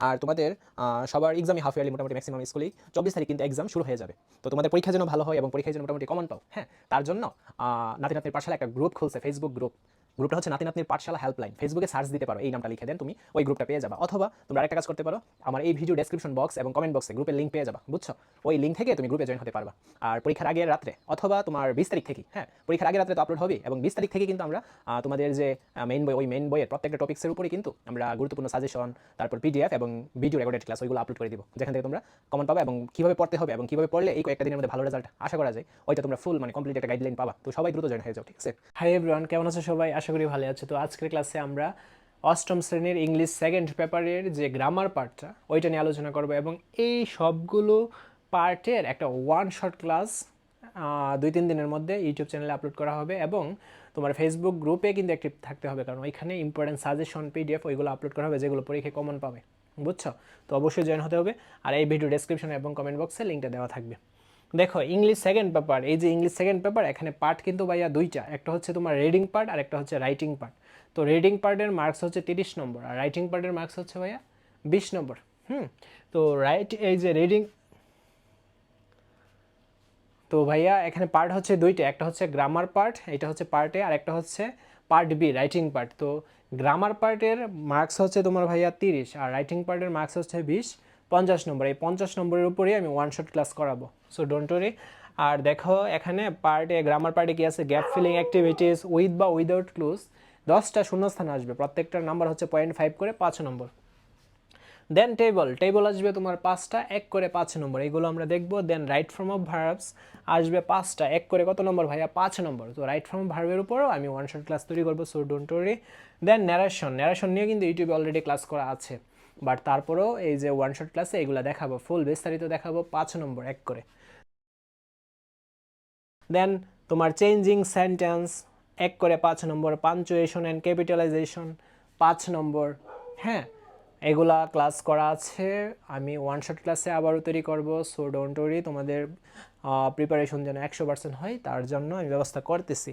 আর তোমাদের সবার এক্সামই হাফ ইয়ারলি মোটামুটি ম্যাক্সিমাম স্কুলেই চব্বিশ তারিখ কিন্তু এক্সাম শুরু হয়ে যাবে। তো তোমাদের পরীক্ষা যেন ভালো হয় এবং পরীক্ষায় যেন মোটামুটি কমন পাও। হ্যাঁ তার জন্য নাতি নাতির পাশালে একটা গ্রুপ খুলছে ফেসবুক গ্রুপ গ্রুপটা হচ্ছে নাতি নাতনির পাঠশালা হেল্পলাইন ফেসবুকে সার্চ দিতে পারো, এই নামটা লিখে দেন তুমি, ওই গ্রুপটা পেয়ে যাবা। অথবা তোমরা আরেকটা কাজ করতে পারো, আমার এই ভিডিও ডেসক্রিপশন বক্স এবং কমেন্ট বক্সে গ্রুপের লিঙ্ক পেয়ে যাবা, বুঝছ? ওই লিঙ্ক থেকে তুমি গ্রুপে জয়েন হতে পারবা। আর পরীক্ষার আগের রাত্রে, অথবা তোমার বিশ তারিখ থেকে হ্যাঁ পরীক্ষার আগের রাত্রে তো আপলোড হবে এবং বিশ তারিখ থেকে কিন্তু আমরা তোমাদের যে মেইন বই, ওই মেইন বইয়ের প্রত্যেকটা টপিক্সের উপরে কিন্তু আমরা গুরুত্বপূর্ণ সাজেশন তারপর পিডিএফ এবং ভিডিও রেকর্ডেড ক্লাস ওইগুলো আপলোড করে দিব। যেখান থেকে তোমরা কমন পাবা এবং কীভাবে পড়তে হবে এবং কীভাবে পড়লে এই কয়েকটা দিনের মধ্যে ভালো রেজাল্ট আশা করা যায়, ওইটা তোমরা ফুল মানে কমপ্লিট একটা গাইডলাইন পাবা। তো সবাই দ্রুত জয়েন হয়ে যাও, ঠিক আছে? হাই এভরিওয়ান কেমন আছো সবাই? আশা করি ভালো আছো। তো আজকের ক্লাসে আমরা অষ্টম শ্রেণির ইংলিশ সেকেন্ড পেপারের যে গ্রামার পার্টটা ওইটা নিয়ে আলোচনা করব এবং এই সবগুলো পার্টের একটা ওয়ান শর্ট ক্লাস দুই তিন দিনের মধ্যে ইউটিউব চ্যানেলে আপলোড করা হবে এবং তোমার ফেসবুক গ্রুপে কিন্তু অ্যাক্টিভ থাকতে হবে কারণ ওইখানে ইম্পর্টেন্ট সাজেশন পিডিএফ ওইগুলো আপলোড করা হবে যেগুলো পরীক্ষায় কমন পাবে। বুঝছ? তো অবশ্যই জয়েন হতে হবে। আর এই ভিডিও ডেসক্রিপশনে এবং কমেন্ট বক্সে লিঙ্কটা দেওয়া থাকবে। দেখো ইংলিশ সেকেন্ড পেপার এই যে ইংলিশ সেকেন্ড পেপার এখানে পার্ট কিন্তু ভাইয়া দুইটা। একটা হচ্ছে তোমার রিডিং পার্ট আর একটা হচ্ছে রাইটিং পার্ট তো রিডিং পার্টের মার্কস হচ্ছে তিরিশ নম্বর, আর রাইটিং পার্টের মার্কস হচ্ছে ভাইয়া বিশ নম্বর। হুম? তো রাইট এই যে রিডিং তো ভাইয়া এখানে পার্ট হচ্ছে দুইটা। একটা হচ্ছে গ্রামার পার্ট এটা হচ্ছে পার্ট আর একটা হচ্ছে পার্ট বি রাইটিং পার্ট তো গ্রামার পার্টের মার্কস হচ্ছে তোমার ভাইয়া তিরিশ, আর রাইটিং পার্টের মার্কস হচ্ছে বিশ। পঞ্চাশ নম্বর এই পঞ্চাশ নম্বরের উপরেই আমি ওয়ান শট ক্লাস করাবো। সো ডোন্ট ওরি আর দেখো, এখানে পার্টে গ্রামার পার্টে কি আছে? গ্যাপ ফিলিং অ্যাক্টিভিটিস উইথ বা উইদাউট ক্লুজ দশটা শূন্যস্থান আসবে। প্রত্যেকটার নাম্বার হচ্ছে পয়েন্ট ফাইভ করে পাঁচ নম্বর দেন টেবল টেবল আসবে তোমার পাঁচটা, এক করে পাঁচ নম্বর এগুলো আমরা দেখব। Then right form of verbs আসবে পাঁচটা, এক করে কত নম্বর ভাইয়া? পাঁচ নম্বর তো রাইট ফর্ম ভার্বের উপরও আমি ওয়ান শট ক্লাস তৈরি করব। সো ডোন্ট ওরি দেন ন্যারেশন ন্যারেশন নিয়ে কিন্তু ইউটিউবে অলরেডি ক্লাস করা আছে। বাট তারপরেও এই যে ওয়ান শট ক্লাসে এগুলো দেখাবো ফুল বিস্তারিত দেখাবো পাঁচ নম্বর এক করে। দেন তোমার চেঞ্জিং সেন্টেন্স এক করে পাঁচ নম্বর পাঞ্চুয়েশন অ্যান্ড ক্যাপিটালাইজেশন পাঁচ নম্বর হ্যাঁ এগুলা ক্লাস করা আছে, আমি ওয়ান শট ক্লাসে আবারও তৈরি করব সো ডোন্ট ওরি তোমাদের প্রিপারেশন যেন একশো পার্সেন্ট হয়, তার জন্য আমি ব্যবস্থা করতেছি।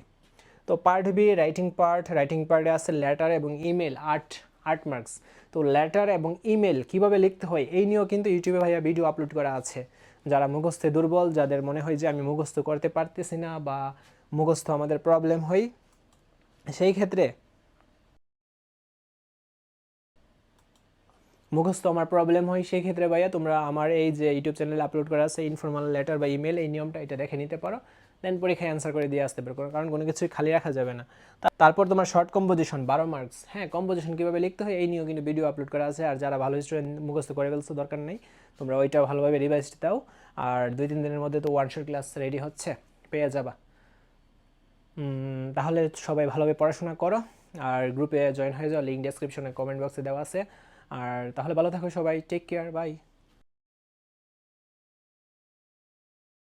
তো part B writing part writing পার্টে আছে লেটার এবং ইমেল আট আট মার্কস। তো লেটার এবং ইমেল কীভাবে লিখতে হয় এই নিয়েও কিন্তু ইউটিউবে ভাইয়া ভিডিও আপলোড করা আছে। যারা মুখস্থে দুর্বল, যাদের মনে হয় যে আমি মুখস্থ করতে পারতেছি না বা মুখস্থ আমাদের প্রবলেম হয়, সেই ক্ষেত্রে মুখস্থ আমার প্রবলেম হয়, সেই ক্ষেত্রে ভাইয়া তোমরা আমার এই যে ইউটিউব চ্যানেলে আপলোড করা আছে ইনফর্মাল লেটার বা ইমেল এই নিয়মটা এটা দেখে নিতে পারো। দেন পরীক্ষায় অ্যান্সার করে দিয়ে আসতে পারো। কারণ কোনো কিছুই খালি রাখা যাবে না। তারপর তোমার শর্ট কম্পোজিশন বারো মার্কস হ্যাঁ কম্পোজিশন কীভাবে লিখতে হয় এই নিয়েও কিন্তু ভিডিও আপলোড করা আছে। আর যারা ভালো স্টুডেন্ট মুখস্থ করে ফেলছো, দরকার নেই। তোমরা ওইটা ভালোভাবে রিভাইজ দাও। আর দুই, তিন দিনের মধ্যে তো ওয়ান শট ক্লাস রেডি হচ্ছে। পেয়ে যাবা। তাহলে সবাই ভালোভাবে পড়াশোনা করো। আর গ্রুপে জয়েন হয়ে যাও। লিঙ্ক ডেসক্রিপশনে কমেন্ট বক্সে দেওয়া আছে। আর তাহলে ভালো থাকো সবাই। Take care bye